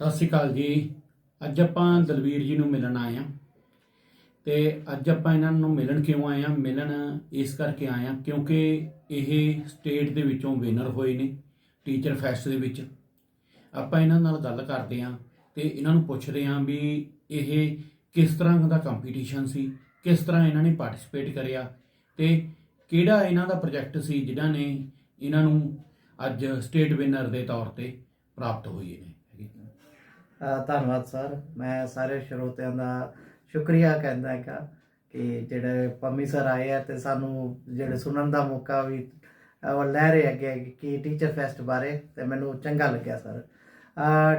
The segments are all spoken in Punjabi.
ਸਤਿ ਸ਼੍ਰੀ ਅਕਾਲ ਜੀ। ਅੱਜ ਆਪਾਂ ਦਲਵੀਰ ਜੀ ਨੂੰ ਮਿਲਣ ਆਏ ਆ ਤੇ ਅੱਜ ਆਪਾਂ ਇਹਨਾਂ ਨੂੰ ਮਿਲਣ ਕਿਉਂ ਆਏ ਆ ਮਿਲਣ ਇਸ ਕਰਕੇ ਆਏ ਆ ਕਿਉਂਕਿ ਇਹ ਸਟੇਟ ਦੇ ਵਿੱਚੋਂ ਵਿਨਰ ਹੋਏ ਨੇ ਟੀਚਰ ਫੈਸਟ ਦੇ ਵਿੱਚ। ਆਪਾਂ ਇਹਨਾਂ ਨਾਲ ਗੱਲ ਕਰਦੇ ਆ ਤੇ ਇਹਨਾਂ ਨੂੰ ਪੁੱਛਦੇ ਆ ਵੀ ਇਹ ਕਿਸ ਤਰ੍ਹਾਂ ਦਾ ਕੰਪੀਟੀਸ਼ਨ ਸੀ, ਕਿਸ ਤਰ੍ਹਾਂ ਇਹਨਾਂ ਨੇ ਪਾਰਟਿਸਿਪੇਟ ਕਰਿਆ ਤੇ ਕਿਹੜਾ ਇਹਨਾਂ ਦਾ ਪ੍ਰੋਜੈਕਟ ਸੀ ਜਿਹੜਾ ਨੇ ਇਹਨਾਂ ਨੂੰ ਅੱਜ ਸਟੇਟ ਵਿਨਰ ਦੇ ਤੌਰ ਤੇ ਪ੍ਰਾਪਤ ਹੋਈ ਨੇ। ਧੰਨਵਾਦ ਸਰ। ਮੈਂ ਸਾਰੇ ਸਰੋਤਿਆਂ ਦਾ ਸ਼ੁਕਰੀਆ ਕਹਿੰਦਾ ਹੈਗਾ ਕਿ ਜਿਹੜੇ ਪੰਮੀ ਸਰ ਆਏ ਆ ਤੇ ਸਾਨੂੰ ਜਿਹੜੇ ਸੁਣਨ ਦਾ ਮੌਕਾ ਵੀ ਉਹ ਲੈ ਰਹੇ ਅੱਗੇ ਕਿ ਟੀਚਰ ਫੈਸਟ ਬਾਰੇ ਤੇ ਮੈਨੂੰ ਚੰਗਾ ਲੱਗਿਆ ਸਰ।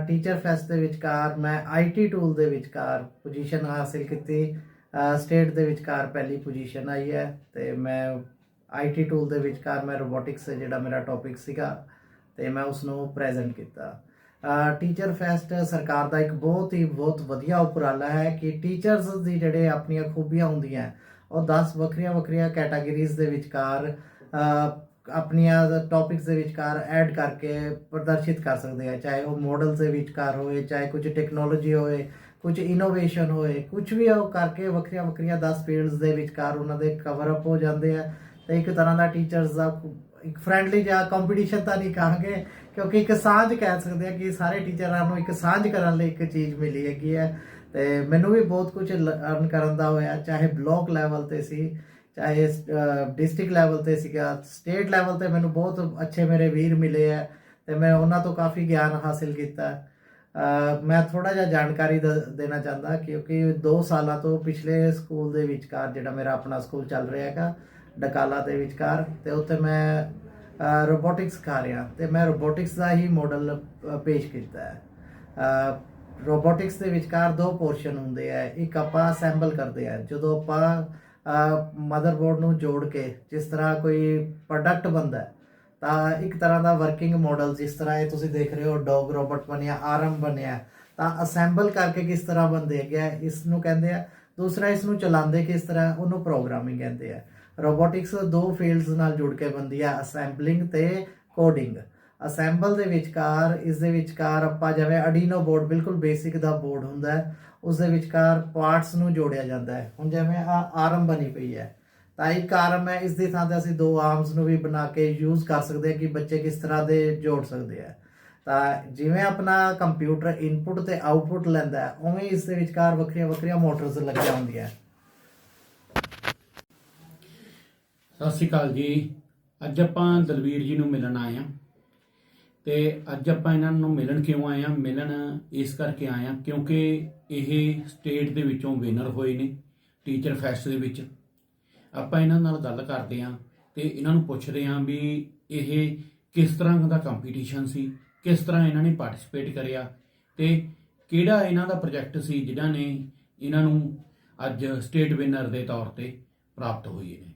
ਟੀਚਰ ਫੈਸਟ ਦੇ ਵਿਚਕਾਰ ਮੈਂ ਆਈਟੀ ਟੂਲ ਦੇ ਵਿਚਕਾਰ ਪੋਜੀਸ਼ਨ ਹਾਸਿਲ ਕੀਤੀ। ਸਟੇਟ ਦੇ ਵਿਚਕਾਰ ਪਹਿਲੀ ਪੋਜੀਸ਼ਨ ਆਈ ਹੈ ਤੇ ਮੈਂ ਆਈਟੀ ਟੂਲ ਦੇ ਵਿਚਕਾਰ ਮੈਂ ਰੋਬੋਟਿਕਸ ਜਿਹੜਾ ਮੇਰਾ ਟੌਪਿਕ ਸੀਗਾ ਤੇ ਮੈਂ ਉਸ ਨੂੰ ਪ੍ਰੈਜ਼ੈਂਟ ਕੀਤਾ। ਟੀਚਰ ਫੈਸਟ ਸਰਕਾਰ ਦਾ ਇੱਕ ਬਹੁਤ ਹੀ ਬਹੁਤ ਵਧੀਆ ਉਪਰਾਲਾ ਹੈ ਕਿ ਟੀਚਰਸ ਦੀ ਜਿਹੜੇ ਆਪਣੀਆਂ ਖੂਬੀਆਂ ਹੁੰਦੀਆਂ ਉਹ 10 ਵੱਖਰੀਆਂ ਵੱਖਰੀਆਂ ਕੈਟਾਗਰੀਜ਼ ਦੇ ਵਿਚਕਾਰ ਆਪਣੀਆਂ ਟੌਪਿਕਸ ਦੇ ਵਿਚਕਾਰ ਐਡ ਕਰਕੇ ਪ੍ਰਦਰਸ਼ਿਤ ਕਰ ਸਕਦੇ ਆ, ਚਾਹੇ ਉਹ ਮਾਡਲਸ ਦੇ ਵਿਚਕਾਰ ਹੋਏ, ਚਾਹੇ ਕੁਝ ਟੈਕਨੋਲੋਜੀ ਹੋਏ, ਕੁਝ ਇਨੋਵੇਸ਼ਨ ਹੋਏ, ਕੁਝ ਵੀ ਉਹ ਕਰਕੇ ਵੱਖਰੀਆਂ ਵੱਖਰੀਆਂ 10 ਫੀਲਡਸ ਦੇ ਵਿਚਕਾਰ ਉਹਨਾਂ ਦੇ ਕਵਰ ਅਪ ਹੋ ਜਾਂਦੇ ਆ ਤੇ ਇੱਕ ਤਰ੍ਹਾਂ ਦਾ ਟੀਚਰਸ ਦਾ ਇੱਕ ਫ੍ਰੈਂਡਲੀ ਜਾਂ ਕੰਪੀਟੀਸ਼ਨ ਤਾਂ ਨਹੀਂ ਕਹਾਂਗੇ ਕਿਉਂਕਿ ਇੱਕ ਸਾਂਝ ਕਹਿ ਸਕਦੇ ਆ ਕਿ ਸਾਰੇ ਟੀਚਰਾਂ ਨੂੰ ਇੱਕ ਸਾਂਝ ਕਰਨ ਲਈ ਇੱਕ ਚੀਜ਼ ਮਿਲੀ ਹੈਗੀ ਹੈ। ਤੇ ਮੈਨੂੰ ਵੀ ਬਹੁਤ ਕੁਝ ਅਰਨ ਕਰਨ ਦਾ ਹੋਇਆ, ਚਾਹੇ ਬਲਾਕ ਲੈਵਲ ਤੇ ਸੀ, ਚਾਹੇ ਡਿਸਟ੍ਰਿਕਟ ਲੈਵਲ ਤੇ ਸੀਗਾ ਸਟੇਟ ਲੈਵਲ ਤੇ ਮੈਨੂੰ ਬਹੁਤ ਅੱਛੇ ਮੇਰੇ ਵੀਰ ਮਿਲੇ ਆ ਤੇ ਮੈਂ ਉਹਨਾਂ ਤੋਂ ਕਾਫੀ ਗਿਆਨ ਹਾਸਿਲ ਕੀਤਾ। ਮੈਂ ਥੋੜਾ ਜਿਹਾ ਜਾਣਕਾਰੀ ਦ- ਦੇਣਾ ਚਾਹੁੰਦਾ, ਕਿਉਂਕਿ 2 ਸਾਲਾਂ ਤੋਂ ਪਿਛਲੇ ਸਕੂਲ ਦੇ ਵਿਚਕਾਰ ਜਿਹੜਾ ਮੇਰਾ ਆਪਣਾ ਸਕੂਲ ਚੱਲ ਰਿਹਾ ਹੈਗਾ ਡਕਾਲਾ ਦੇ ਵਿਚਕਾਰ ਤੇ ਉੱਥੇ ਮੈਂ ਰੋਬੋਟਿਕਸ ਸਿਖਾ ਰਿਹਾ। ਤੇ ਮੈਂ ਰੋਬੋਟਿਕਸ ਦਾ ਹੀ ਮਾਡਲ ਪੇਸ਼ ਕੀਤਾ ਹੈ। ਰੋਬੋਟਿਕਸ ਦੇ ਵਿਚਕਾਰ ਦੋ ਪੋਰਸ਼ਨ ਹੁੰਦੇ ਆ। ਇੱਕ ਆਪਾਂ ਅਸੈਂਬਲ ਕਰਦੇ ਆ। ਜਦੋਂ ਆਪਾਂ ਮਦਰਬੋਰਡ ਨੂੰ ਜੋੜ ਕੇ ਜਿਸ ਤਰ੍ਹਾਂ ਕੋਈ ਪ੍ਰੋਡਕਟ ਬਣਦਾ ਤਾਂ ਇੱਕ ਤਰ੍ਹਾਂ ਦਾ ਵਰਕਿੰਗ ਮਾਡਲ ਜਿਸ ਤਰ੍ਹਾਂ ਇਹ ਤੁਸੀਂ ਦੇਖ ਰਹੇ ਹੋ ਡੌਗ ਰੋਬੋਟ ਬਣਿਆ ਆਰਮ ਬਣਿਆ, ਤਾਂ ਅਸੈਂਬਲ ਕਰਕੇ ਕਿਸ ਤਰ੍ਹਾਂ ਬਣਦੇ ਹੈਗੇ ਆ, ਇਸ ਨੂੰ ਕਹਿੰਦੇ ਆ, ਦੂਸਰਾ ਇਸ ਨੂੰ ਚਲਾਉਂਦੇ ਕਿਸ ਤਰ੍ਹਾਂ, ਉਹਨੂੰ ਪ੍ਰੋਗਰਾਮਿੰਗ ਕਹਿੰਦੇ ਆ। ਰੋਬੋਟਿਕਸ ਦੋ ਫੀਲਡਸ ਨਾਲ ਜੁੜ ਕੇ ਬਣਦੀ ਆ ਅਸੈਂਬਲਿੰਗ ਤੇ ਕੋਡਿੰਗ। ਅਸੈਂਬਲ ਦੇ ਵਿਚਕਾਰ, ਇਸ ਦੇ ਵਿਚਕਾਰ ਆਪਾਂ ਜਿਵੇਂ ਅਡੀਨੋ ਬੋਰਡ ਬਿਲਕੁਲ ਬੇਸਿਕ ਦਾ ਬੋਰਡ ਹੁੰਦਾ ਹੈ, ਉਸ ਦੇ ਵਿਚਕਾਰ ਪਾਰਟਸ ਨੂੰ ਜੋੜਿਆ ਜਾਂਦਾ ਹੈ। ਹੁਣ ਜਿਵੇਂ ਆ ਆਰਮ ਬਣੀ ਪਈ ਹੈ, ਤਾਂ ਇੱਕ ਆਰਮ ਹੈ, ਇਸ ਦੀ ਥਾਂ ਤੇ ਅਸੀਂ ਦੋ ਆਰਮਸ ਨੂੰ ਵੀ ਬਣਾ ਕੇ ਯੂਜ਼ ਕਰ ਸਕਦੇ ਹਾਂ ਕਿ ਬੱਚੇ ਕਿਸ ਤਰ੍ਹਾਂ ਦੇ ਜੋੜ ਸਕਦੇ ਆ। ਤਾਂ ਜਿਵੇਂ ਆਪਣਾ ਕੰਪਿਊਟਰ ਇਨਪੁਟ ਤੇ ਆਉਟਪੁੱਟ ਲੈਂਦਾ ਹੈ, ਉਵੇਂ ਇਸ ਦੇ ਵਿਚਕਾਰ ਵੱਖਰੀਆਂ ਵੱਖਰੀਆਂ ਮੋਟਰਸ ਲੱਗੀਆਂ ਹੁੰਦੀਆਂ ਸਤਿ ਸ਼੍ਰੀ ਅਕਾਲ ਜੀ। ਅੱਜ ਆਪਾਂ ਦਲਵੀਰ ਜੀ ਨੂੰ ਮਿਲਣ ਆਏ ਆ ਤੇ ਅੱਜ ਆਪਾਂ ਇਹਨਾਂ ਨੂੰ ਮਿਲਣ ਕਿਉਂ ਆਏ ਆ ਮਿਲਣ ਇਸ ਕਰਕੇ ਆਏ ਆ ਕਿਉਂਕਿ ਇਹ ਸਟੇਟ ਦੇ ਵਿੱਚੋਂ ਵਿਨਰ ਹੋਏ ਨੇ ਟੀਚਰ ਫੈਸਟ ਦੇ ਵਿੱਚ। ਆਪਾਂ ਇਹਨਾਂ ਨਾਲ ਗੱਲ ਕਰਦੇ ਆ ਤੇ ਇਹਨਾਂ ਨੂੰ ਪੁੱਛਦੇ ਆ ਵੀ ਇਹ ਕਿਸ ਤਰ੍ਹਾਂ ਦਾ ਕੰਪੀਟੀਸ਼ਨ ਸੀ, ਕਿਸ ਤਰ੍ਹਾਂ ਇਹਨਾਂ ਨੇ ਪਾਰਟਿਸਿਪੇਟ ਕਰਿਆ ਤੇ ਕਿਹੜਾ ਇਹਨਾਂ ਦਾ ਪ੍ਰੋਜੈਕਟ ਸੀ ਜਿਹੜਾ ਨੇ ਇਹਨਾਂ ਨੂੰ ਅੱਜ ਸਟੇਟ ਵਿਨਰ ਦੇ ਤੌਰ ਤੇ ਪ੍ਰਾਪਤ ਹੋਈ ਨੇ।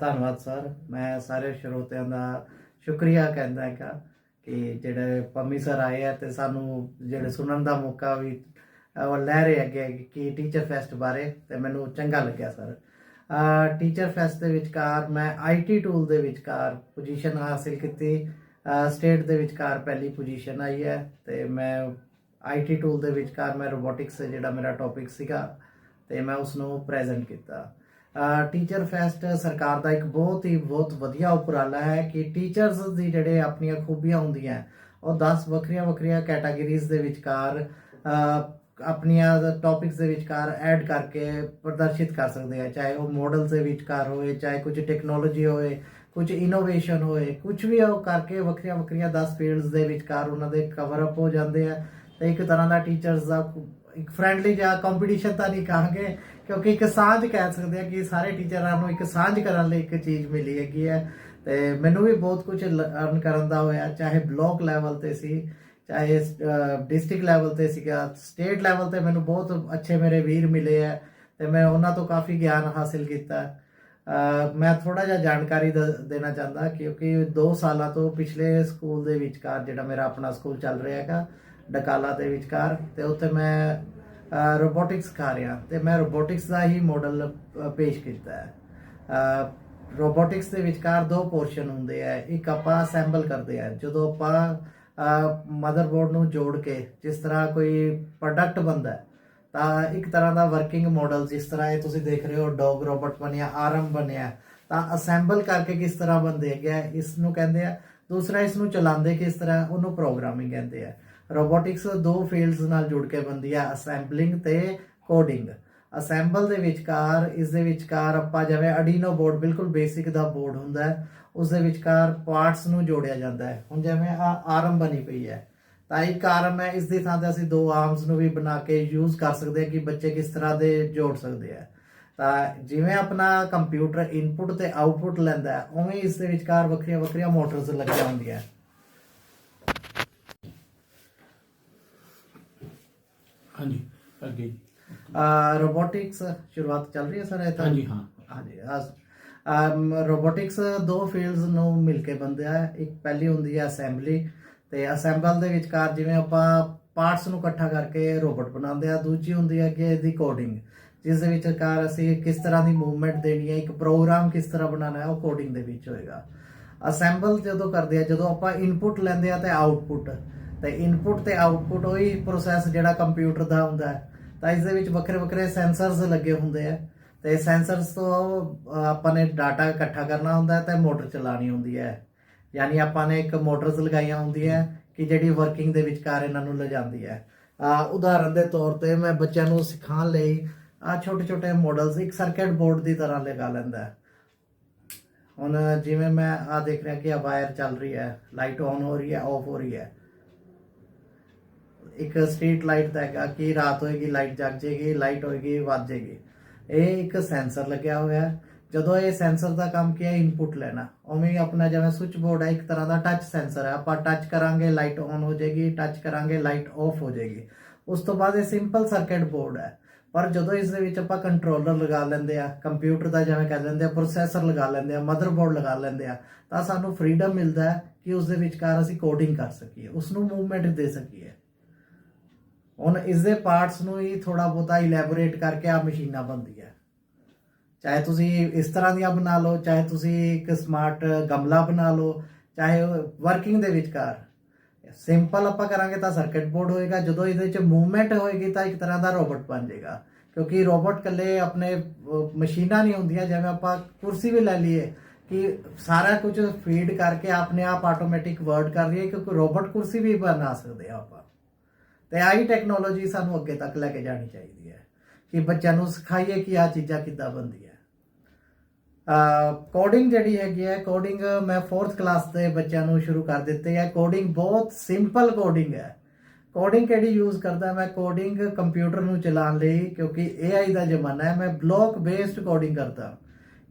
ਧੰਨਵਾਦ ਸਰ। ਮੈਂ ਸਾਰੇ ਸਰੋਤਿਆਂ ਦਾ ਸ਼ੁਕਰੀਆ ਕਹਿੰਦਾ ਹੈਗਾ ਕਿ ਜਿਹੜੇ ਪੰਮੀ ਸਰ ਆਏ ਆ ਤੇ ਸਾਨੂੰ ਜਿਹੜੇ ਸੁਣਨ ਦਾ ਮੌਕਾ ਵੀ ਉਹ ਲੈ ਰਹੇ ਅੱਗੇ ਕਿ ਟੀਚਰ ਫੈਸਟ ਬਾਰੇ ਤੇ ਮੈਨੂੰ ਚੰਗਾ ਲੱਗਿਆ ਸਰ। ਟੀਚਰ ਫੈਸਟ ਦੇ ਵਿਚਕਾਰ ਮੈਂ ਆਈਟੀ ਟੂਲ ਦੇ ਵਿਚਕਾਰ ਪੋਜੀਸ਼ਨ ਹਾਸਿਲ ਕੀਤੀ। ਸਟੇਟ ਦੇ ਵਿਚਕਾਰ ਪਹਿਲੀ ਪੋਜੀਸ਼ਨ ਆਈ ਹੈ ਤੇ ਮੈਂ ਆਈਟੀ ਟੂਲ ਦੇ ਵਿਚਕਾਰ ਮੈਂ ਰੋਬੋਟਿਕਸ ਜਿਹੜਾ ਮੇਰਾ ਟੌਪਿਕ ਸੀਗਾ ਤੇ ਮੈਂ ਉਸ ਨੂੰ ਪ੍ਰੈਜ਼ੈਂਟ ਕੀਤਾ। ਟੀਚਰ ਫੈਸਟ ਸਰਕਾਰ ਦਾ ਇੱਕ ਬਹੁਤ ਹੀ ਬਹੁਤ ਵਧੀਆ ਉਪਰਾਲਾ ਹੈ ਕਿ ਟੀਚਰਸ ਦੀ ਜਿਹੜੇ ਆਪਣੀਆਂ ਖੂਬੀਆਂ ਹੁੰਦੀਆਂ, ਉਹ 10 ਵੱਖਰੀਆਂ ਵੱਖਰੀਆਂ ਕੈਟਾਗਰੀਜ਼ ਦੇ ਵਿਚਕਾਰ ਆਪਣੀਆਂ ਟੌਪਿਕਸ ਦੇ ਵਿਚਕਾਰ ਐਡ ਕਰਕੇ ਪ੍ਰਦਰਸ਼ਿਤ ਕਰ ਸਕਦੇ ਆ, ਚਾਹੇ ਉਹ ਮਾਡਲਸ ਦੇ ਵਿਚਕਾਰ ਹੋਏ, ਚਾਹੇ ਕੁਝ ਟੈਕਨੋਲੋਜੀ ਹੋਏ, ਕੁਝ ਇਨੋਵੇਸ਼ਨ ਹੋਏ, ਕੁਝ ਵੀ ਉਹ ਕਰਕੇ ਵੱਖਰੀਆਂ ਵੱਖਰੀਆਂ 10 ਫੀਲਡਸ ਦੇ ਵਿਚਕਾਰ ਉਹਨਾਂ ਦੇ ਕਵਰ ਅਪ ਹੋ ਜਾਂਦੇ ਆ ਤੇ ਇੱਕ ਤਰ੍ਹਾਂ ਦਾ ਟੀਚਰਸ ਦਾ ਇੱਕ ਫ੍ਰੈਂਡਲੀ ਜਾਂ ਕੰਪੀਟੀਸ਼ਨ ਤਾਂ ਨਹੀਂ ਕਹਾਂਗੇ, ਕਿਉਂਕਿ ਇੱਕ ਸਾਂਝ ਕਹਿ ਸਕਦੇ ਆ ਕਿ ਸਾਰੇ ਟੀਚਰਾਂ ਨੂੰ ਇੱਕ ਸਾਂਝ ਕਰਨ ਲਈ ਇੱਕ ਚੀਜ਼ ਮਿਲੀ ਹੈਗੀ ਹੈ। ਤੇ ਮੈਨੂੰ ਵੀ ਬਹੁਤ ਕੁਝ ਅਰਨ ਕਰਨ ਦਾ ਹੋਇਆ, ਚਾਹੇ ਬਲਾਕ ਲੈਵਲ ਤੇ ਸੀ, ਚਾਹੇ ਡਿਸਟ੍ਰਿਕਟ ਲੈਵਲ ਤੇ ਸੀਗਾ ਸਟੇਟ ਲੈਵਲ ਤੇ ਮੈਨੂੰ ਬਹੁਤ ਅੱਛੇ ਮੇਰੇ ਵੀਰ ਮਿਲੇ ਆ ਤੇ ਮੈਂ ਉਹਨਾਂ ਤੋਂ ਕਾਫੀ ਗਿਆਨ ਹਾਸਿਲ ਕੀਤਾ। ਮੈਂ ਥੋੜਾ ਜਿਹਾ ਜਾਣਕਾਰੀ ਦ- ਦੇਣਾ ਚਾਹੁੰਦਾ, ਕਿਉਂਕਿ 2 ਸਾਲਾਂ ਤੋਂ ਪਿਛਲੇ ਸਕੂਲ ਦੇ ਵਿਚਕਾਰ ਜਿਹੜਾ ਮੇਰਾ ਆਪਣਾ ਸਕੂਲ ਚੱਲ ਰਿਹਾ ਹੈਗਾ ਡਕਾਲਾ ਦੇ ਵਿਚਕਾਰ ਤੇ ਉੱਥੇ ਮੈਂ ਰੋਬੋਟਿਕਸ ਸਿਖਾ ਰਿਹਾ ਤੇ ਮੈਂ ਰੋਬੋਟਿਕਸ ਦਾ ਹੀ ਮਾਡਲ ਪੇਸ਼ ਕੀਤਾ ਹੈ। ਰੋਬੋਟਿਕਸ ਦੇ ਵਿਚਕਾਰ ਦੋ ਪੋਰਸ਼ਨ ਹੁੰਦੇ ਆ। ਇੱਕ ਆਪਾਂ ਅਸੈਂਬਲ ਕਰਦੇ ਆ। ਜਦੋਂ ਆਪਾਂ ਮਦਰਬੋਰਡ ਨੂੰ ਜੋੜ ਕੇ ਜਿਸ ਤਰ੍ਹਾਂ ਕੋਈ ਪ੍ਰੋਡਕਟ ਬਣਦਾ ਤਾਂ ਇੱਕ ਤਰ੍ਹਾਂ ਦਾ ਵਰਕਿੰਗ ਮਾਡਲ ਜਿਸ ਤਰ੍ਹਾਂ ਇਹ ਤੁਸੀਂ ਦੇਖ ਰਹੇ ਹੋ ਡੌਗ ਰੋਬੋਟ ਬਣਿਆ ਆਰਮ ਬਣਿਆ, ਤਾਂ ਅਸੈਂਬਲ ਕਰਕੇ ਕਿਸ ਤਰ੍ਹਾਂ ਬਣਦੇ ਹੈਗੇ ਆ, ਇਸ ਨੂੰ ਕਹਿੰਦੇ ਆ, ਦੂਸਰਾ ਇਸ ਨੂੰ ਚਲਾਉਂਦੇ ਕਿਸ ਤਰ੍ਹਾਂ, ਉਹਨੂੰ ਪ੍ਰੋਗਰਾਮਿੰਗ ਕਹਿੰਦੇ ਆ। ਰੋਬੋਟਿਕਸ ਦੋ ਫੀਲਡਸ ਨਾਲ ਜੁੜ ਕੇ ਬਣਦੀ ਹੈ ਅਸੈਂਬਲਿੰਗ ਤੇ ਕੋਡਿੰਗ। ਅਸੈਂਬਲ ਦੇ ਵਿਚਕਾਰ, ਇਸ ਦੇ ਵਿਚਕਾਰ ਆਪਾਂ ਜਿਵੇਂ ਅਡੀਨੋ ਬੋਰਡ ਬਿਲਕੁਲ ਬੇਸਿਕ ਦਾ ਬੋਰਡ ਹੁੰਦਾ ਹੈ, ਉਸ ਦੇ ਵਿਚਕਾਰ ਪਾਰਟਸ ਨੂੰ ਜੋੜਿਆ ਜਾਂਦਾ ਹੈ। ਹੁਣ ਜਿਵੇਂ ਆ ਆਰਮ ਬਣੀ ਪਈ ਹੈ, ਤਾਂ ਇੱਕ ਆਰਮ ਹੈ, ਇਸ ਦੀ ਥਾਂ ਤੇ ਅਸੀਂ ਦੋ ਆਰਮਸ ਨੂੰ ਵੀ ਬਣਾ ਕੇ ਯੂਜ਼ ਕਰ ਸਕਦੇ ਹਾਂ ਕਿ ਬੱਚੇ ਕਿਸ ਤਰ੍ਹਾਂ ਦੇ ਜੋੜ ਸਕਦੇ ਆ। ਤਾਂ ਜਿਵੇਂ ਆਪਣਾ ਕੰਪਿਊਟਰ ਇਨਪੁਟ ਤੇ ਆਉਟਪੁੱਟ ਲੈਂਦਾ ਹੈ, ਉਵੇਂ ਇਸ ਦੇ ਵਿਚਕਾਰ ਵੱਖਰੀਆਂ ਵੱਖਰੀਆਂ ਮੋਟਰਸ ਲੱਗੀਆਂ ਹੁੰਦੀਆਂ ਹਾਂਜੀ ਅੱਗੇ। ਰੋਬੋਟਿਕਸ ਸ਼ੁਰੂਆਤ ਚੱਲ ਰਹੀ ਹੈ ਸਰ ਇਹ ਤਾਂ ਹਾਂਜੀ ਹਾਂ। ਹਾਂਜੀ ਰੋਬੋਟਿਕਸ ਦੋ ਫੀਲਡਸ ਨੂੰ ਮਿਲ ਕੇ ਬਣਦੇ ਆ। ਇੱਕ ਪਹਿਲੀ ਹੁੰਦੀ ਹੈ ਅਸੈਂਬਲੀ ਤੇ ਅਸੈਂਬਲ ਦੇ ਵਿਚਕਾਰ ਜਿਵੇਂ ਆਪਾਂ ਪਾਰਟਸ ਨੂੰ ਇਕੱਠਾ ਕਰਕੇ ਰੋਬੋਟ ਬਣਾਉਂਦੇ ਆ। ਦੂਜੀ ਹੁੰਦੀ ਹੈ ਕਿ ਇਹਦੀ ਕੋਡਿੰਗ ਜਿਸ ਦੇ ਵਿਚਕਾਰ ਅਸੀਂ ਕਿਸ ਤਰ੍ਹਾਂ ਦੀ ਮੂਵਮੈਂਟ ਦੇਣੀ ਹੈ ਇੱਕ ਪ੍ਰੋਗਰਾਮ ਕਿਸ ਤਰ੍ਹਾਂ ਬਣਾਉਣਾ ਹੈ ਉਹ ਕੋਡਿੰਗ ਦੇ ਵਿੱਚ ਹੋਏਗਾ। ਅਸੈਂਬਲ ਜਦੋਂ ਕਰਦੇ ਆ ਜਦੋਂ ਆਪਾਂ ਇਨਪੁਟ ਲੈਂਦੇ ਆ ਤੇ ਆਉਟਪੁੱਟ ਤੇ ਇਨਪੁਟ ਤੇ ਆਉਟਪੁੱਟ ਉਹੀ ਪ੍ਰੋਸੈਸ ਜਿਹੜਾ ਕੰਪਿਊਟਰ ਦਾ ਹੁੰਦਾ ਹੈ। ਤਾਂ ਇਸ ਦੇ ਵਿੱਚ ਵੱਖਰੇ ਵੱਖਰੇ ਸੈਂਸਰਸ ਲੱਗੇ ਹੁੰਦੇ ਆ। ਤੇ ਸੈਂਸਰਸ ਤੋਂ ਆਪਾਂ ਨੇ ਡਾਟਾ ਇਕੱਠਾ ਕਰਨਾ ਹੁੰਦਾ ਹੈ ਤੇ ਮੋਟਰ ਚਲਾਣੀ ਹੁੰਦੀ ਹੈ। ਯਾਨੀ ਆਪਾਂ ਨੇ ਇੱਕ ਮੋਟਰਸ ਲਗਾਈਆਂ ਹੁੰਦੀਆਂ ਕਿ ਜਿਹੜੀ ਵਰਕਿੰਗ ਦੇ ਵਿਚਕਾਰ ਇਹਨਾਂ ਨੂੰ ਲਿਜਾਂਦੀ ਹੈ। ਉਦਾਹਰਨ ਦੇ ਤੌਰ ਤੇ ਮੈਂ ਬੱਚਿਆਂ ਨੂੰ ਸਿਖਾਉਣ ਲਈ ਆ ਛੋਟੇ ਛੋਟੇ ਮਾਡਲਸ ਇੱਕ ਸਰਕਟ ਬੋਰਡ ਦੀ ਤਰ੍ਹਾਂ ਲਗਾ ਲੈਂਦਾ ਹੁਣ ਜਿਵੇਂ ਮੈਂ ਆ ਦੇਖ ਰਿਹਾ ਕਿ ਆ ਵਾਇਰ ਚੱਲ ਰਹੀ ਹੈ ਲਾਈਟ ਔਨ ਹੋ ਰਹੀ ਹੈ ਆਫ ਹੋ ਰਹੀ ਹੈ। ਇੱਕ ਸਟਰੀਟ ਲਾਈਟ ਦਾ ਹੈਗਾ ਕਿ ਰਾਤ ਹੋਏਗੀ, ਲਾਈਟ ਜਗ ਜਾਏਗੀ ਲਾਈਟ ਹੋਏਗੀ ਵੱਧ ਜਾਏਗੀ ਇਹ ਇੱਕ ਸੈਂਸਰ ਲੱਗਿਆ ਹੋਇਆ ਹੈ। ਜਦੋਂ ਇਹ ਸੈਂਸਰ ਦਾ ਕੰਮ ਕੀ ਹੈ? ਇਨਪੁਟ ਲੈਣਾ। ਉਵੇਂ ਆਪਣਾ ਜਿਵੇਂ ਸੁੱਚ ਬੋਰਡ ਹੈ, ਇੱਕ ਤਰ੍ਹਾਂ ਦਾ ਟੱਚ ਸੈਂਸਰ ਹੈ। ਆਪਾਂ ਟੱਚ ਕਰਾਂਗੇ, ਲਾਈਟ ਔਨ ਹੋ ਜਾਏਗੀ ਟੱਚ ਕਰਾਂਗੇ, ਲਾਈਟ ਆਫ ਹੋ ਜਾਏਗੀ ਉਸ ਤੋਂ ਬਾਅਦ ਇਹ ਸਿੰਪਲ ਸਰਕਟ ਬੋਰਡ ਹੈ। ਪਰ ਜਦੋਂ ਇਸ ਦੇ ਵਿੱਚ ਆਪਾਂ ਕੰਟਰੋਲਰ ਲਗਾ ਲੈਂਦੇ ਆ ਕੰਪਿਊਟਰ ਦਾ ਜਿਵੇਂ ਕਹਿ ਲੈਂਦੇ ਆ ਪ੍ਰੋਸੈਸਰ ਲਗਾ ਲੈਂਦੇ ਆ ਮਦਰਬੋਰਡ ਲਗਾ ਲੈਂਦੇ ਆ ਤਾਂ ਸਾਨੂੰ ਫ੍ਰੀडम ਮਿਲਦਾ ਹੈ ਕਿ ਉਸ ਦੇ ਵਿਚਕਾਰ ਅਸੀਂ ਕੋਡਿੰਗ ਕਰ ਸਕੀਏ ਉਸ ਨੂੰ ਮੂਵਮੈਂਟ ਦੇ ਸਕੀਏ। ਹੁਣ ਇਸ ਦੇ ਪਾਰਟਸ ਨੂੰ ਹੀ ਥੋੜਾ ਬਹੁਤਾ ਇਲੈਬੋਰੇਟ ਕਰਕੇ ਆ ਮਸ਼ੀਨਾਂ ਬਣਦੀਆਂ। ਚਾਹੇ ਤੁਸੀਂ ਇਸ ਤਰ੍ਹਾਂ ਦੀਆਂ ਬਣਾ ਲਓ, ਚਾਹੇ ਤੁਸੀਂ ਇੱਕ ਸਮਾਰਟ ਗਮਲਾ ਬਣਾ ਲਓ, ਚਾਹੇ ਵਰਕਿੰਗ ਦੇ ਵਿਚਕਾਰ। ਸਿੰਪਲ ਆਪਾਂ ਕਰਾਂਗੇ ਤਾਂ ਸਰਕਟ ਬੋਰਡ ਹੋਏਗਾ, ਜਦੋਂ ਇਹਦੇ ਵਿੱਚ ਮੂਵਮੈਂਟ ਹੋਏਗੀ ਤਾਂ ਇੱਕ ਤਰ੍ਹਾਂ ਦਾ ਰੋਬੋਟ ਬਣ ਜਾਏਗਾ। ਕਿਉਂਕਿ ਰੋਬੋਟ ਕੱਲੇ ਆਪਣੇ ਮਸ਼ੀਨਾਂ ਨਹੀਂ ਹੁੰਦੀਆਂ, ਜਿਵੇਂ ਆਪਾਂ ਕੁਰਸੀ ਵੀ ਲੈ ਲਈਏ, ਕਿ ਸਾਰਾ ਕੁਝ ਫੀਡ ਕਰਕੇ ਆਪਣੇ ਆਪ ਆਟੋਮੈਟਿਕ ਵਰਡ ਕਰ ਰਹੀ ਹੈ ਕਿਉਂਕਿ ਰੋਬੋਟ ਕੁਰਸੀ ਵੀ ਬਣਾ ਸਕਦੇ ਆ ਆਪਾਂ। ਤੇ ਆਹੀ ਟੈਕਨੋਲੋਜੀ ਸਾਨੂੰ ਅੱਗੇ ਤੱਕ ਲੈ ਕੇ ਜਾਣੀ ਚਾਹੀਦੀ ਹੈ ਕਿ ਬੱਚਿਆਂ ਨੂੰ ਸਿਖਾਈਏ ਕਿ ਆ ਚੀਜ਼ਾਂ ਕਿੱਦਾਂ ਬਣਦੀਆਂ। ਕੋਡਿੰਗ ਜਿਹੜੀ ਹੈਗੀ ਹੈ ਕੋਡਿੰਗ ਮੈਂ 4th ਕਲਾਸ ਦੇ ਬੱਚਿਆਂ ਨੂੰ ਸ਼ੁਰੂ ਕਰ ਦਿੱਤੀ ਹੈ। ਕੋਡਿੰਗ ਬਹੁਤ ਸਿੰਪਲ ਕੋਡਿੰਗ ਹੈ। ਕੋਡਿੰਗ ਕਿਹੜੀ ਯੂਜ਼ ਕਰਦਾ ਮੈਂ? ਕੋਡਿੰਗ ਕੰਪਿਊਟਰ ਨੂੰ ਚਲਾਉਣ ਲਈ, ਕਿਉਂਕਿ AI ਦਾ ਜ਼ਮਾਨਾ ਹੈ। ਮੈਂ ਬਲੌਕ ਬੇਸਡ ਕੋਡਿੰਗ ਕਰਦਾ।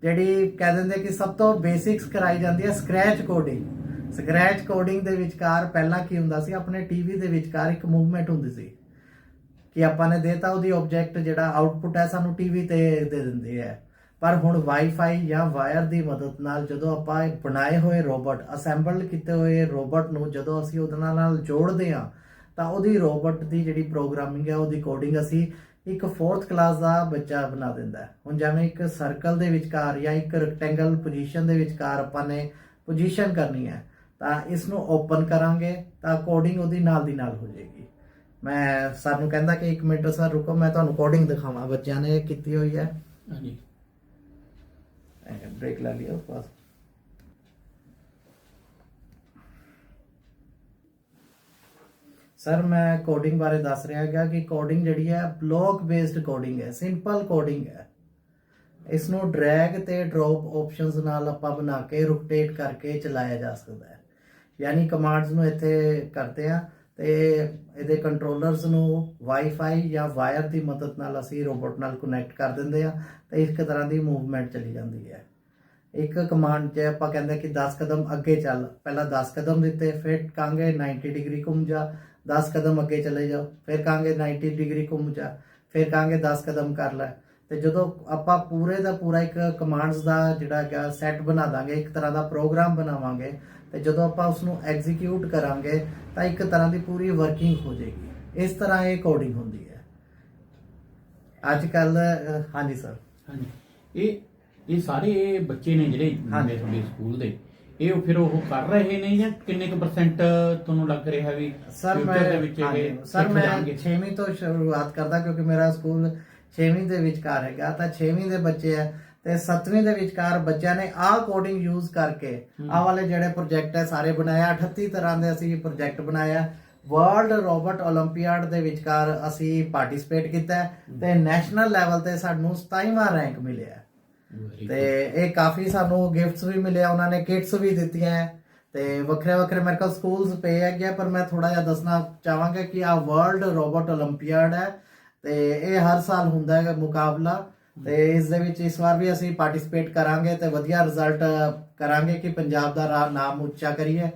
ਜਿਹੜੀ ਕਹਿ ਦਿੰਦੇ ਕਿ ਸਭ ਤੋਂ ਬੇਸਿਕਸ ਕਰਾਈ ਜਾਂਦੀ ਹੈ ਸਕ੍ਰੈਚ ਕੋਡਿੰਗ ਸਕ੍ਰੈਚ ਕੋਡਿੰਗ ਦੇ ਵਿਚਕਾਰ ਪਹਿਲਾਂ ਕੀ ਹੁੰਦਾ ਸੀ? ਆਪਣੇ ਟੀਵੀ ਦੇ ਵਿਚਕਾਰ ਇੱਕ ਮੂਵਮੈਂਟ ਹੁੰਦੀ ਸੀ। ਕਿ ਆਪਾਂ ਨੇ ਦੇਤਾ ਉਹਦੀ ਆਬਜੈਕਟ ਜਿਹੜਾ ਆਊਟਪੁੱਟ ਹੈ, ਸਾਨੂੰ ਟੀਵੀ ਤੇ ਦੇ ਦਿੰਦੇ ਹੈ। ਪਰ ਹੁਣ ਵਾਈਫਾਈ ਜਾਂ ਵਾਇਰ ਦੀ ਮਦਦ ਨਾਲ ਜਦੋਂ ਆਪਾਂ ਬਣਾਏ ਹੋਏ ਰੋਬੋਟ ਅਸੈਂਬਲ ਕੀਤੇ ਹੋਏ ਰੋਬੋਟ ਨੂੰ ਜਦੋਂ ਅਸੀਂ ਉਹਦੇ ਨਾਲ ਜੋੜਦੇ ਹਾਂ, ਤਾਂ ਉਹਦੀ ਰੋਬੋਟ ਦੀ ਜਿਹੜੀ ਪ੍ਰੋਗਰਾਮਿੰਗ ਹੈ, ਉਹਦੀ ਕੋਡਿੰਗ ਅਸੀਂ ਇੱਕ 4th ਕਲਾਸ ਦਾ ਬੱਚਾ ਬਣਾ ਦਿੰਦਾ ਹੁਣ ਜਿਵੇਂ ਇੱਕ ਸਰਕਲ ਦੇ ਵਿਚਕਾਰ ਜਾਂ ਇੱਕ ਰੈਕਟੈਂਗਲ ਪੋਜੀਸ਼ਨ ਦੇ ਵਿਚਕਾਰ ਆਪਾਂ ਨੇ ਪੋਜੀਸ਼ਨ ਕਰਨੀ ਹੈ ਤਾਂ ਇਸ ਨੂੰ ਓਪਨ ਕਰਾਂਗੇ ਤਾਂ ਕੋਡਿੰਗ ਉਹਦੀ ਨਾਲ ਦੀ ਨਾਲ ਹੋ ਜਾਏਗੀ। ਮੈਂ ਸਾਨੂੰ ਕਹਿੰਦਾ ਕਿ 1 ਮਿੰਟ ਸਰ ਰੁਕੋ ਮੈਂ ਤੁਹਾਨੂੰ ਕੋਡਿੰਗ ਦਿਖਾਵਾਂ। ਬੱਚਿਆਂ ਨੇ ਕੀਤੀ ਹੋਈ ਹੈ। ਹਾਂਜੀ। ਬ੍ਰੇਕ ਲਾ ਲਿਆ ਪਾਸ ਸਰ ਮੈਂ ਕੋਡਿੰਗ ਬਾਰੇ ਦੱਸ ਰਿਹਾ ਹੈਗਾ ਕਿ ਕੋਡਿੰਗ ਜਿਹੜੀ ਹੈ ਬਲੌਕ ਬੇਸਡ ਕੋਡਿੰਗ ਹੈ ਸਿੰਪਲ ਕੋਡਿੰਗ ਹੈ। ਇਸ ਨੂੰ ਡਰੈਗ ਤੇ ਡ੍ਰੌਪ ਆਪਸ਼ਨਸ ਨਾਲ ਆਪਾਂ ਬਣਾ ਕੇ ਰੋਟੇਟ ਕਰਕੇ ਚਲਾਇਆ ਜਾ ਸਕਦਾ ਹੈ। ਯਾਨੀ ਕਮਾਂਡਸ ਨੂੰ ਇੱਥੇ ਕਰਦੇ ਆ, ਤੇ ਇਹਦੇ ਕੰਟਰੋਲਰਸ ਨੂੰ ਵਾਈਫਾਈ ਜਾਂ ਵਾਇਰ ਦੀ ਮਦਦ ਨਾਲ ਅਸੀਂ ਰੋਬੋਟ ਨਾਲ ਕਨੈਕਟ ਕਰ ਦਿੰਦੇ ਆ, ਤੇ ਇੱਕ ਤਰ੍ਹਾਂ ਦੀ ਮੂਵਮੈਂਟ ਚਲੀ ਜਾਂਦੀ ਹੈ। ਇੱਕ ਕਮਾਂਡ ਜੇ ਆਪਾਂ ਕਹਿੰਦੇ ਕਿ 10 ਕਦਮ ਅੱਗੇ ਚੱਲ, ਪਹਿਲਾਂ 10 ਕਦਮ ਦਿੱਤੇ, ਫਿਰ ਕਹਾਂਗੇ 90 ਡਿਗਰੀ ਘੁੰਮ ਜਾ 10 ਕਦਮ ਅੱਗੇ ਚਲੇ ਜਾਓ ਫਿਰ ਕਹਾਂਗੇ 90 ਡਿਗਰੀ ਘੁੰਮ ਜਾ, ਫਿਰ ਕਹਾਂਗੇ 10 ਕਦਮ ਕਰ ਲੈ। ਤੇ ਜਦੋਂ ਆਪਾਂ ਪੂਰੇ ਦਾ ਪੂਰਾ ਇੱਕ ਕਮਾਂਡਸ ਦਾ ਜਿਹੜਾ ਹੈਗਾ ਸੈੱਟ ਬਣਾ ਦਾਂਗੇ, ਇੱਕ ਤਰ੍ਹਾਂ ਦਾ ਪ੍ਰੋਗਰਾਮ ਬਣਾਵਾਂਗੇ ਤੇ ਜਦੋਂ ਆਪਾਂ ਉਸ ਨੂੰ ਐਗਜ਼ੀਕਿਊਟ ਕਰਾਂਗੇ ਤਾਂ ਇੱਕ ਤਰ੍ਹਾਂ ਦੀ ਪੂਰੀ ਵਰਕਿੰਗ ਹੋ ਜਾਏਗੀ। ਇਸ ਤਰ੍ਹਾਂ ਇਹ ਕੋਡਿੰਗ ਹੁੰਦੀ ਹੈ। ਅੱਜ ਕੱਲ ਹਾਂਜੀ ਸਰ ਹਾਂਜੀ। ਇਹ ਇਹ ਸਾਰੇ ਬੱਚੇ ਨੇ ਜਿਹੜੇ ਹਾਂਜੀ। ਤੁਹਾਡੇ ਸਕੂਲ ਦੇ। ਇਹ ਫਿਰ ਉਹ ਕਰ ਰਹੇ ਨੇ ਜਾਂ ਕਿੰਨੇ ਕੁ ਪਰਸੈਂਟ ਤੁਹਾਨੂੰ ਲੱਗ ਰਿਹਾ ਵੀ ਸਰ ਮੈਂ ਦੇ ਵਿੱਚ ਇਹ ਸਰ ਮੈਂ ਜਾਣਗੇ? 6ਵੀਂ ਤੋਂ ਸ਼ੁਰੂਆਤ ਕਰਦਾ ਕਿਉਂਕਿ ਮੇਰਾ ਸਕੂਲ 6ਵੀਂ ਦੇ ਵਿਚਕਾਰ ਹੈਗਾ ਤਾਂ 6ਵੀਂ ਦੇ ਬੱਚੇ ਆ। ਤੇ 7ਵੀਂ ਦੇ ਵਿਚਕਾਰ ਬੱਚਿਆਂ ਨੇ ਆਹ ਕੋਡਿੰਗ ਯੂਜ਼ ਕਰਕੇ ਆਹ ਵਾਲੇ ਜਿਹੜੇ ਪ੍ਰੋਜੈਕਟ ਹੈ ਸਾਰੇ ਬਣਾਇਆ 38 ਤਰ੍ਹਾਂ ਦੇ ਅਸੀਂ ਪ੍ਰੋਜੈਕਟ ਬਣਾਇਆ ਵਰਲਡ ਰੋਬਟ 올림픽ਿਆਡ ਦੇ ਵਿਚਕਾਰ ਅਸੀਂ ਪਾਰਟਿਸਿਪੇਟ ਕੀਤਾ ਤੇ ਨੈਸ਼ਨਲ ਲੈਵਲ ਤੇ ਸਾਨੂੰ 27ਵਾਂ ਰੈਂਕ ਮਿਲਿਆ ਤੇ ਇਹ ਕਾਫੀ ਸਾਨੂੰ ਗਿਫਟਸ ਵੀ ਮਿਲੇ ਉਹਨਾਂ ਨੇ ਕਿਟਸ ਵੀ ਦਿੱਤੀਆਂ ਹੈ। ਤੇ ਵੱਖਰੇ ਵੱਖਰੇ ਮੇਰੇ ਕੋਲ ਸਕੂਲਸ ਪਏ ਹੈ ਗਿਆ ਪਰ ਮੈਂ ਥੋੜਾ ਜਿਹਾ ਦੱਸਣਾ ਚਾਹਾਂਗਾ ਕਿ ਆ ਵਰਲਡ ਰੋਬਟ 올림픽ਿਆਡ ਹੈ ਤੇ ਇਹ ਹਰ ਸਾਲ ਹੁੰਦਾ ਹੈ ਮੁਕਾਬਲਾ। ਤੇ ਇਸ ਦੇ ਵਿੱਚ ਇਸ ਵਾਰ ਵੀ ਅਸੀਂ ਪਾਰਟਿਸਿਪੇਟ ਕਰਾਂਗੇ ਤੇ ਵਧੀਆ ਰਿਜ਼ਲਟ ਕਰਾਂਗੇ ਕਿ ਪੰਜਾਬ ਦਾ ਨਾਮ ਉੱਚਾ ਕਰੀਏ।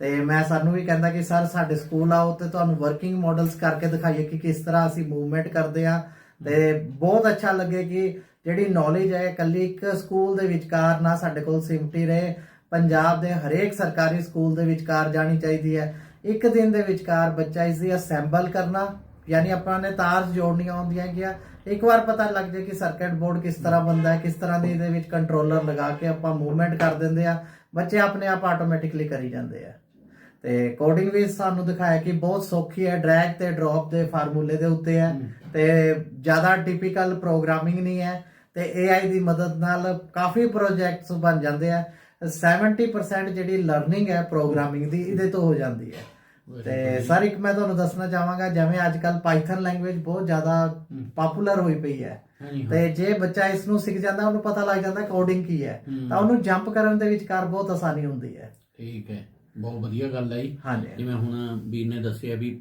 ਤੇ ਮੈਂ ਸਾਨੂੰ ਵੀ ਕਹਿੰਦਾ ਕਿ ਸਰ ਸਾਡੇ ਸਕੂਲ ਆਓ ਤੇ ਤੁਹਾਨੂੰ ਵਰਕਿੰਗ ਮਾਡਲਸ ਕਰਕੇ ਦਿਖਾਈਏ ਕਿ ਕਿਸ ਤਰ੍ਹਾਂ ਅਸੀਂ ਮੂਵਮੈਂਟ ਕਰਦੇ ਆ ਤੇ ਬਹੁਤ ਅੱਛਾ ਲੱਗੇ ਕਿ ਜਿਹੜੀ ਨੌਲੇਜ ਹੈ, ਇਕੱਲੀ ਇੱਕ ਸਕੂਲ ਦੇ ਵਿਚਕਾਰ ਨਾ ਸਾਡੇ ਕੋਲ ਸਿਮਟੀ ਰਹੇ। ਪੰਜਾਬ ਦੇ ਹਰੇਕ ਸਰਕਾਰੀ ਸਕੂਲ ਦੇ ਵਿਚਕਾਰ ਜਾਣੀ ਚਾਹੀਦੀ ਹੈ। ਇੱਕ ਦਿਨ ਦੇ ਵਿਚਕਾਰ ਬੱਚਾ ਇਸ ਦੀ ਅਸੈਂਬਲ ਕਰਨਾ, ਯਾਨੀ ਆਪਾਂ ਨੇ ਤਾਰ ਜੋੜਨੀਆਂ ਹੁੰਦੀਆਂ ਗਿਆ ਇੱਕ ਵਾਰ ਪਤਾ ਲੱਗ ਜਾਏ ਕਿ ਸਰਕਟ ਬੋਰਡ ਕਿਸ ਤਰ੍ਹਾਂ ਬੰਦਾ ਹੈ ਕਿਸ ਤਰ੍ਹਾਂ ਦੀ ਇਹਦੇ ਵਿੱਚ ਕੰਟਰੋਲਰ ਲਗਾ ਕੇ ਆਪਾਂ ਮੂਵਮੈਂਟ ਕਰ ਦਿੰਦੇ ਆ ਬੱਚੇ ਆਪਣੇ ਆਪ ਆਟੋਮੈਟਿਕਲੀ ਕਰੀ ਜਾਂਦੇ ਆ। ਤੇ ਕੋਡਿੰਗ ਵੀ ਸਾਨੂੰ ਦਿਖਾਇਆ ਕਿ ਬਹੁਤ ਸੌਖੀ ਹੈ ਡਰੈਗ ਤੇ ਡ੍ਰੌਪ ਦੇ ਫਾਰਮੂਲੇ ਦੇ ਉੱਤੇ ਹੈ ਤੇ ਜ਼ਿਆਦਾ ਟਿਪੀਕਲ ਪ੍ਰੋਗਰਾਮਿੰਗ ਨਹੀਂ ਹੈ ਤੇ AI ਦੀ ਮਦਦ ਨਾਲ ਕਾਫੀ ਪ੍ਰੋਜੈਕਟਸ ਬਣ ਜਾਂਦੇ ਆ। 70% ਜਿਹੜੀ ਲਰਨਿੰਗ ਹੈ ਪ੍ਰੋਗਰਾਮਿੰਗ ਦੀ ਇਹਦੇ ਤੋਂ ਹੋ ਜਾਂਦੀ ਹੈ। ਤੇ ਸਰ ਇੱਕ ਮੈਂ ਤੁਹਾਨੂੰ ਦੱਸਣਾ ਚਾਹਾਂਗਾ ਜਿਵੇਂ ਅੱਜ ਕੱਲ ਪਾਈਥਨ ਲੈਂਗੁਏਜ ਬਹੁਤ ਜ਼ਿਆਦਾ ਪਪੂਲਰ ਹੋਈ ਪਈ ਹੈ। ਤੇ ਜੇ ਬੱਚਾ ਇਸ ਨੂੰ ਸਿੱਖ ਜਾਂਦਾ ਉਹਨੂੰ ਪਤਾ ਲੱਗ ਜਾਂਦਾ ਕੋਡਿੰਗ ਕੀ ਹੈ। ਤਾਂ ਉਹਨੂੰ ਜੰਪ ਕਰਨ ਦੇ ਵਿਚਕਾਰ ਬਹੁਤ ਆਸਾਨੀ ਹੁੰਦੀ ਹੈ। ਠੀਕ ਹੈ। ਬਹੁਤ ਵਧੀਆ ਗੱਲ ਹੈ ਜੀ। ਜਿਵੇਂ ਹੁਣ ਵੀਰ ਨੇ ਦੱਸਿਆ ਵੀ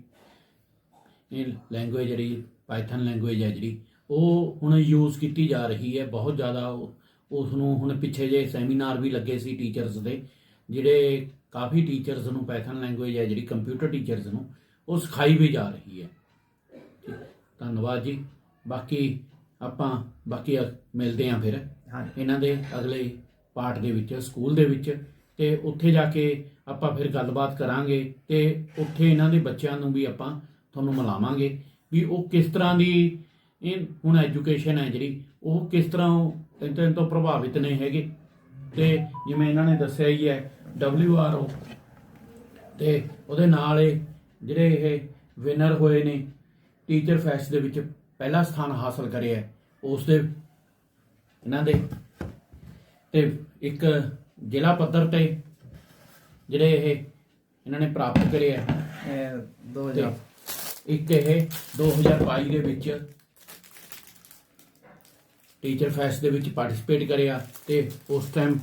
ਇਹ ਲੈਂਗੁਏਜ ਜਿਹੜੀ ਪਾਈਥਨ ਲੈਂਗੁਏਜ ਹੈ ਜਿਹੜੀ ਉਹ ਹੁਣ ਯੂਜ਼ ਕੀਤੀ ਜਾ ਰਹੀ ਹੈ ਬਹੁਤ ਜ਼ਿਆਦਾ। ਉਸ ਨੂੰ ਹੁਣ ਪਿੱਛੇ ਜੇ ਸੈਮੀਨਾਰ ਵੀ ਲੱਗੇ ਸੀ ਟੀਚਰਸ ਦੇ ਜਿਹੜੇ ਕਾਫੀ ਟੀਚਰਸ ਨੂੰ ਪਾਈਥਨ ਲੈਂਗੁਏਜ ਹੈ ਜਿਹੜੀ ਕੰਪਿਊਟਰ ਟੀਚਰਸ ਨੂੰ ਉਹ ਸਿਖਾਈ ਵੀ ਜਾ ਰਹੀ ਹੈ। ਧੰਨਵਾਦ ਜੀ। ਬਾਕੀ ਆਪਾਂ ਬਾਕੀ ਮਿਲਦੇ ਆਂ ਫਿਰ ਇਹਨਾਂ ਦੇ ਅਗਲੇ ਪਾਰਟ ਦੇ ਵਿੱਚ ਸਕੂਲ ਦੇ ਵਿੱਚ। ਤੇ ਉੱਥੇ ਜਾ ਕੇ ਆਪਾਂ ਫਿਰ ਗੱਲਬਾਤ ਕਰਾਂਗੇ ਤੇ ਉੱਥੇ ਇਹਨਾਂ ਦੇ ਬੱਚਿਆਂ ਨੂੰ ਵੀ ਆਪਾਂ ਤੁਹਾਨੂੰ ਮਿਲਾਵਾਂਗੇ ਵੀ ਉਹ ਕਿਸ ਤਰ੍ਹਾਂ ਦੀ ਇਹ ਹੁਣ ਐਜੂਕੇਸ਼ਨ ਹੈ ਜਿਹੜੀ ਉਹ ਕਿਸ ਤਰ੍ਹਾਂ ਇਹਨਾਂ ਤੋਂ ਪ੍ਰਭਾਵਿਤ ਨਹੀਂ ਹੈਗੇ। ਤੇ ਜਿਵੇਂ ਇਹਨਾਂ ਨੇ ਦੱਸਿਆ ਹੀ ਹੈ WRO ਤੇ ਉਹਦੇ ਨਾਲ ਇਹ ਜਿਹੜੇ ਇਹ ਵਿਨਰ ਹੋਏ ਨੇ ਟੀਚਰ ਫੈਸਟ ਦੇ ਵਿੱਚ ਪਹਿਲਾ ਸਥਾਨ ਹਾਸਲ ਕਰਿਆ ਉਸ ਦੇ ਇਹਨਾਂ ਦੇ। ਤੇ ਇੱਕ ਜ਼ਿਲ੍ਹਾ ਪੱਧਰ ਤੇ ਜਿਹੜੇ ਇਹ ਇਹਨਾਂ ਨੇ ਪ੍ਰਾਪਤ ਕਰਿਆ ਹੈ। ਇਹ ਦੋ ਤੇ ਹਜ਼ਾਰ। ਇੱਕ ਇਹ 2022 ਦੇ ਵਿੱਚ ਟੀਚਰ ਫੈਸਟ ਦੇ ਵਿੱਚ ਪਾਰਟਿਸਿਪੇਟ ਕਰਿਆ ਤੇ ਉਸ ਟਾਈਮ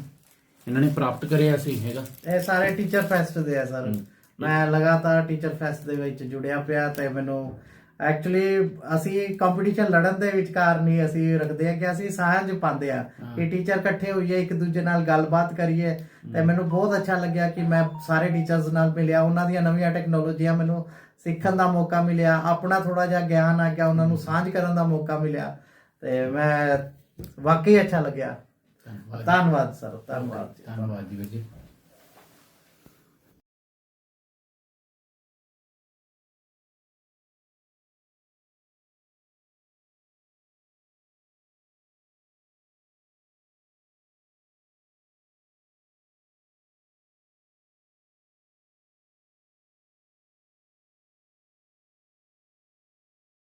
ਇਹਨਾਂ ਨੇ ਪ੍ਰਾਪਤ ਕਰਿਆ ਸੀ ਹੈਗਾ। ਇਹ ਸਾਰੇ ਟੀਚਰ ਫੈਸਟ ਦੇ ਆ ਸਰ। ਮੈਂ ਲਗਾਤਾਰ ਟੀਚਰ ਫੈਸਟ ਦੇ ਵਿੱਚ ਜੁੜਿਆ ਪਿਆ ਤੇ ਮੈਨੂੰ ਐਕਚੁਅਲੀ ਅਸੀਂ ਕੰਪੀਟੀਸ਼ਨ ਲੜਨ ਦੇ ਵਿਚਕਾਰ ਨਹੀਂ ਅਸੀਂ ਰੱਖਦੇ ਆ ਕਿ ਅਸੀਂ ਸਾਂਝ ਪਾਉਂਦੇ ਆ ਕਿ ਟੀਚਰ ਇਕੱਠੇ ਹੋਈਏ ਇੱਕ ਦੂਜੇ ਨਾਲ ਗੱਲਬਾਤ ਕਰੀਏ। ਤੇ ਮੈਨੂੰ ਬਹੁਤ ਅੱਛਾ ਲੱਗਿਆ ਕਿ ਮੈਂ ਸਾਰੇ ਟੀਚਰਸ ਨਾਲ ਮਿਲਿਆ। ਉਹਨਾਂ ਦੀਆਂ ਨਵੀਆਂ ਟੈਕਨੋਲੋਜੀਆਂ ਮੈਨੂੰ ਸਿੱਖਣ ਦਾ ਮੌਕਾ ਮਿਲਿਆ ਆਪਣਾ ਥੋੜਾ ਜਿਹਾ ਗਿਆਨ ਆ ਗਿਆ ਉਹਨਾਂ ਨੂੰ ਸਾਂਝ ਕਰਨ ਦਾ ਮੌਕਾ ਮਿਲਿਆ। ਤੇ ਮੈਂ ਵਾਕਈ ਅੱਛਾ ਲੱਗਿਆ। ਧੰਨਵਾਦ ਸਰ ਧੰਨਵਾਦ ਜੀ ਧੰਨਵਾਦ ਜੀ ਵੀਰ ਜੀ